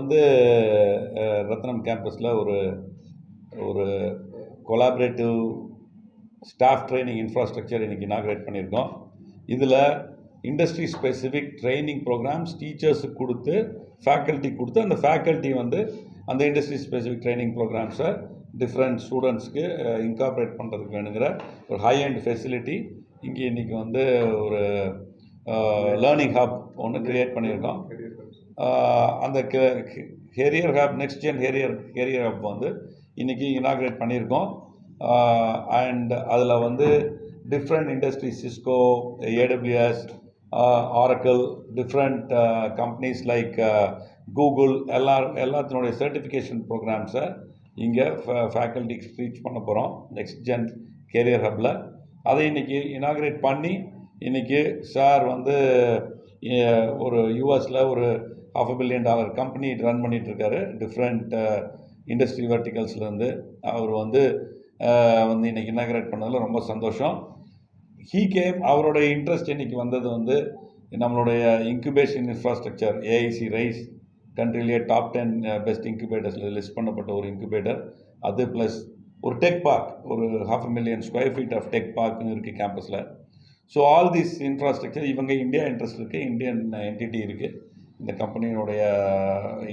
வந்து ரத்னம் கேம்பஸில் ஒரு ஒரு கொலாபரேட்டிவ் ஸ்டாஃப் ட்ரைனிங் இன்ஃப்ராஸ்ட்ரக்சர் இன்றைக்கி இனாக்ரேட் பண்ணியிருக்கோம். இதில் இண்டஸ்ட்ரி ஸ்பெசிஃபிக் ட்ரைனிங் ப்ரோக்ராம்ஸ் டீச்சர்ஸுக்கு கொடுத்து ஃபேக்கல்ட்டி கொடுத்து அந்த ஃபேக்கல்ட்டி வந்து அந்த இண்டஸ்ட்ரி ஸ்பெசிஃபிக் ட்ரைனிங் ப்ரோக்ராம்ஸை டிஃப்ரெண்ட் ஸ்டூடெண்ட்ஸ்க்கு இன்கார்பரேட் பண்ணுறதுக்கு வேணுங்கிற ஒரு ஹை அண்ட் ஃபெசிலிட்டி இங்கே இன்றைக்கி வந்து ஒரு லேர்னிங் ஹப் ஒன்று க்ரியேட் பண்ணியிருக்கோம். அந்த career hub next gen career career hub வந்து இன்றைக்கி இனாக்ரேட் பண்ணியிருக்கோம். அண்ட் அதில் வந்து different industry Cisco AWS Oracle different companies like Google எல்லா எல்லாத்தினுடைய சர்டிஃபிகேஷன் ப்ரோக்ராம்ஸை இங்கே ஃபேக்கல்ட்டிக்கு ஸ்பீச் பண்ண போகிறோம் நெக்ஸ்ட் ஜென் கெரியர் ஹப்பில் அதை இன்றைக்கி இனாக்ரேட் பண்ணி இன்றைக்கி சார் வந்து ஒரு யூஎஸில் ஒரு half billion dollar company run பண்ணிகிட்ருக்காரு different industry வெர்டிகல்ஸ்லேருந்து அவர் வந்து வந்து இன்றைக்கி இனாக்ரேட் பண்ணதில் ரொம்ப சந்தோஷம். ஹீ கேம் அவரோட இன்ட்ரெஸ்ட் இன்றைக்கி வந்தது வந்து நம்மளுடைய இன்குபேஷன் இன்ஃப்ராஸ்ட்ரக்சர் ஏஐசி ரைஸ் கண்ட்ரிலேயே டாப் டென் பெஸ்ட் இன்குபேட்டர்ஸில் லிஸ்ட் பண்ணப்பட்ட ஒரு இன்குபேட்டர் அது ப்ளஸ் ஒரு டெக் பார்க் ஒரு half million square feet of tech பார்க்குன்னு இருக்குது கேம்பஸில் ஸோ ஆல் திஸ் இன்ஃப்ராஸ்ட்ரக்சர் இவங்க இந்தியா இன்ட்ரெஸ்ட் இருக்குது இந்தியன் என்டிட்டி இருக்குது இந்த கம்பெனியினுடைய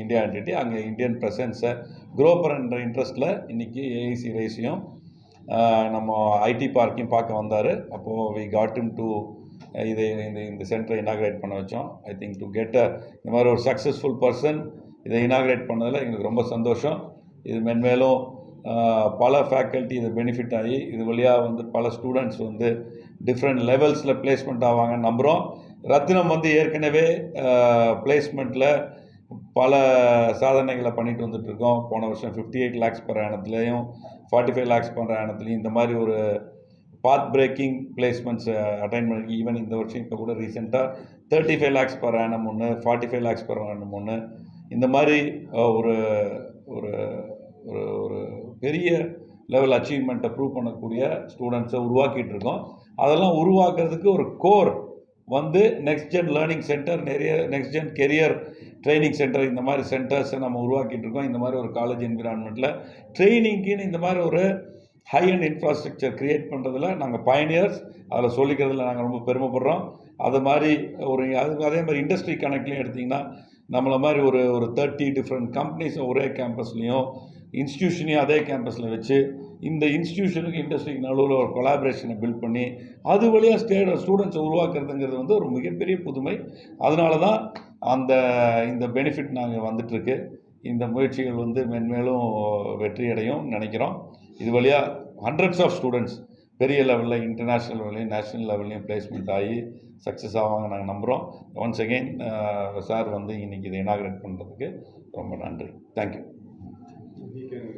இந்தியா என்டிட்டி அங்கே இந்தியன் ப்ரெசன்ஸை க்ரோ பண்ணுற இன்ட்ரெஸ்ட்டில் இன்றைக்கி ஏஐசி ரேஸையும் நம்ம ஐடி பார்க்கையும் பார்க்க வந்தார். அப்போது வி காட் டு இதை இந்த இந்த சென்டரை இனாக்ரேட் பண்ண வச்சோம். I think to get a இந்த மாதிரி ஒரு சக்ஸஸ்ஃபுல் பர்சன் இதை இனாக்ரேட் பண்ணதில் எங்களுக்கு ரொம்ப சந்தோஷம். இது மென்மேலும் பல ஃபேக்கல்ட்டி இது பெனிஃபிட் ஆகி இது வழியாக வந்து பல ஸ்டூடெண்ட்ஸ் வந்து டிஃப்ரெண்ட் லெவல்ஸில் பிளேஸ்மெண்ட் ஆவாங்கன்னு நம்புகிறோம் ரத்தினம் வந்து ஏற்கனவே பிளேஸ்மெண்ட்டில் பல சாதனைகளை பண்ணிட்டு வந்துட்டுருக்கோம் போன வருஷம் ஃபிஃப்டி எயிட் லேக்ஸ் பர் ஆனத்துலேயும் ஃபார்ட்டி ஃபைவ் லேக்ஸ் பர் இந்த மாதிரி ஒரு பாத் பிரேக்கிங் பிளேஸ்மெண்ட்ஸ் அட்டைன் பண்ணி ஈவன் இந்த வருஷம் இப்போ கூட ரீசெண்டாக thirty five lakhs per annum ஒன்று forty five lakhs per annum ஒன்று இந்த மாதிரி ஒரு ஒரு ஒரு ஒரு பெரிய லெவல் அச்சீவ்மெண்ட்டை ப்ரூவ் பண்ணக்கூடிய ஸ்டூடெண்ட்ஸை உருவாக்கிட்டு இருக்கோம் அதெல்லாம் உருவாக்குறதுக்கு ஒரு கோர் வந்து நெக்ஸ்ட் ஜென் லேர்னிங் சென்டர் நிறைய next gen career training centre இந்த மாதிரி சென்டர்ஸை நம்ம உருவாக்கிட்டு இருக்கோம் இந்த மாதிரி ஒரு காலேஜ் என்விரான்மெண்ட்டில் ட்ரைனிங்க்குன்னு இந்த மாதிரி ஒரு ஹை அண்ட் இன்ஃப்ராஸ்ட்ரக்சர் க்ரியேட் பண்ணுறதுல நாங்கள் பயனியர்ஸ் அதில் சொல்லிக்கிறதுல நாங்கள் ரொம்ப பெருமைப்படுறோம். அது மாதிரி ஒரு அது அதே மாதிரி இண்டஸ்ட்ரி கணக்குலையும் எடுத்திங்கன்னா நம்மளை மாதிரி ஒரு ஒரு தேர்ட்டி டிஃப்ரெண்ட் கம்பெனிஸும் ஒரே கேம்பஸ்லேயும் இன்ஸ்டியூஷனையும் அதே கேம்பஸில் வச்சு இந்த இன்ஸ்டியூஷனுக்கு இண்டஸ்ட்ரிக்கு நடுவில் ஒரு கொலாபரேஷனை பில்ட் பண்ணி அது வழியாக ஸ்டே ஸ்டூடெண்ட்ஸை உருவாக்குறதுங்கிறது வந்து ஒரு மிகப்பெரிய புதுமை. அதனால தான் அந்த இந்த பெனிஃபிட் நாங்கள் வந்துட்டுருக்கு. இந்த முயற்சிகள் வந்து மென்மேலும் வெற்றியடையும் நினைக்கிறோம். இது வழியாக ஹண்ட்ரட்ஸ் ஆஃப் ஸ்டூடெண்ட்ஸ் பெரிய லெவலில் இன்டர்நேஷ்னல் லெவல்லையும் நேஷ்னல் லெவல்லையும் பிளேஸ்மெண்ட் ஆகி சக்ஸஸ் ஆவாங்க நாங்கள் நம்புகிறோம் ஒன்ஸ் அகெயின் சார் வந்து இன்றைக்கி இதை இனாக்ரேட் பண்ணுறதுக்கு ரொம்ப நன்றி. Thank you he can